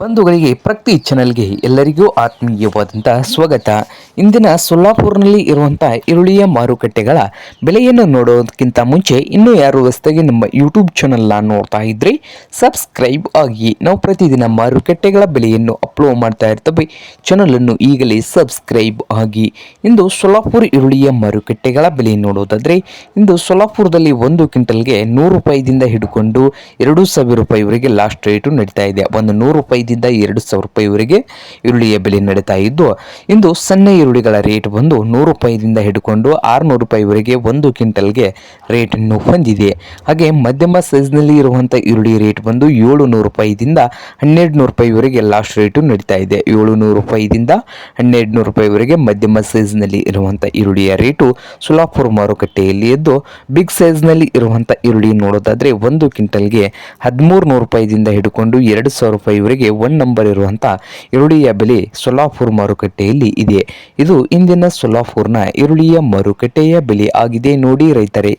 ಬಂಧುಗಳಿಗೆ ಪ್ರಕ್ತಿ ಚಾನೆಲ್ಗೆ ಎಲ್ಲರಿಗೂ ಆತ್ಮೀಯವಾದಂತಹ ಸ್ವಾಗತ. ಇಂದಿನ ಸೊಲ್ಲಾಪುರ್ನಲ್ಲಿ ಇರುವಂಥ ಈರುಳ್ಳಿಯ ಮಾರುಕಟ್ಟೆಗಳ ಬೆಲೆಯನ್ನು ನೋಡೋದಕ್ಕಿಂತ ಮುಂಚೆ ಇನ್ನೂ ಯಾರು ಹೊಸದಾಗಿ ನಮ್ಮ ಯೂಟ್ಯೂಬ್ ಚಾನಲ್ನ ನೋಡ್ತಾ ಇದ್ರೆ ಸಬ್ಸ್ಕ್ರೈಬ್ ಆಗಿ. ನಾವು ಪ್ರತಿದಿನ ಮಾರುಕಟ್ಟೆಗಳ ಬೆಲೆಯನ್ನು ಅಪ್ಲೋಡ್ ಮಾಡ್ತಾ ಇರ್ತವೆ. ಚಾನಲನ್ನು ಈಗಲೇ ಸಬ್ಸ್ಕ್ರೈಬ್ ಆಗಿ. ಇಂದು ಸೊಲ್ಲಾಪುರ್ ಈರುಳ್ಳಿಯ ಮಾರುಕಟ್ಟೆಗಳ ಬೆಲೆ ನೋಡೋದಾದ್ರೆ ಇಂದು ಸೊಲ್ಲಾಪುರದಲ್ಲಿ ಒಂದು ಕ್ವಿಂಟಲ್ಗೆ ನೂರು ರೂಪಾಯಿದಿಂದ ಹಿಡ್ಕೊಂಡು ಎರಡು ಸಾವಿರ ರೂಪಾಯಿವರೆಗೆ ಲಾಸ್ಟ್ ರೇಟು ನಡೀತಾ ಇದೆ. ಒಂದು ನೂರು ರೂಪಾಯಿದಿಂದ ಎರಡು ಸಾವಿರ ರೂಪಾಯಿವರೆಗೆ ಈರುಳ್ಳಿಯ ಬೆಲೆ ನಡೀತಾ ಇದ್ದು, ಇಂದು ಸಣ್ಣ ಈರುಳ್ಳಿಗಳ ರೇಟ್ ಬಂದು ನೂರು ರೂಪಾಯಿದಿಂದ ಹಿಡ್ಕೊಂಡು ಆರುನೂರು ರೂಪಾಯಿವರೆಗೆ ಒಂದು ಕ್ವಿಂಟಲ್ಗೆ ರೇಟನ್ನು ಹೊಂದಿದೆ ಹಾಗೆ ಮಧ್ಯಮ ಸೈಜ್ನಲ್ಲಿ ಇರುವಂಥ ಈರುಳ್ಳಿ ರೇಟ್ ಬಂದು ಏಳು ನೂರು ರೂಪಾಯಿದಿಂದ ಹನ್ನೆರಡು ನೂರು ರೂಪಾಯಿವರೆಗೆ ಲಾಸ್ಟ್ ರೇಟು ನಡೀತಾ ಇದೆ. ಏಳು ನೂರು ರೂಪಾಯಿದಿಂದ ಹನ್ನೆರಡು ನೂರು ರೂಪಾಯಿವರೆಗೆ ಮಧ್ಯಮ ಸೈಜ್ನಲ್ಲಿ ಇರುವಂಥ ಈರುಳ್ಳಿಯ ರೇಟು ಸುಲಾಪುರ ಮಾರುಕಟ್ಟೆಯಲ್ಲಿ ಎದ್ದು, ಬಿಗ್ ಸೈಜ್ನಲ್ಲಿ ಇರುವಂಥ ಈರುಳ್ಳಿ ನೋಡೋದಾದರೆ ಒಂದು ಕ್ವಿಂಟಲ್ಗೆ ಹದಿಮೂರು ನೂರು ರೂಪಾಯಿದಿಂದ ಹಿಡ್ಕೊಂಡು ಎರಡು ಸಾವಿರ ರೂಪಾಯಿವರೆಗೆ ಒನ್ ನಂಬರ್ ಇರುವಂಥ ಈರುಳ್ಳಿಯ ಬೆಲೆ ಸೊಲಾಪುರ್ ಮಾರುಕಟ್ಟೆಯಲ್ಲಿ ಇದೆ. ಇದು ಇಂದಿನ ಸೊಲಾಪುರ್ನ ಈರುಳ್ಳಿಯ ಮಾರುಕಟ್ಟೆಯ ಬೆಲೆ ಆಗಿದೆ. ನೋಡಿ ರೈತರೇ.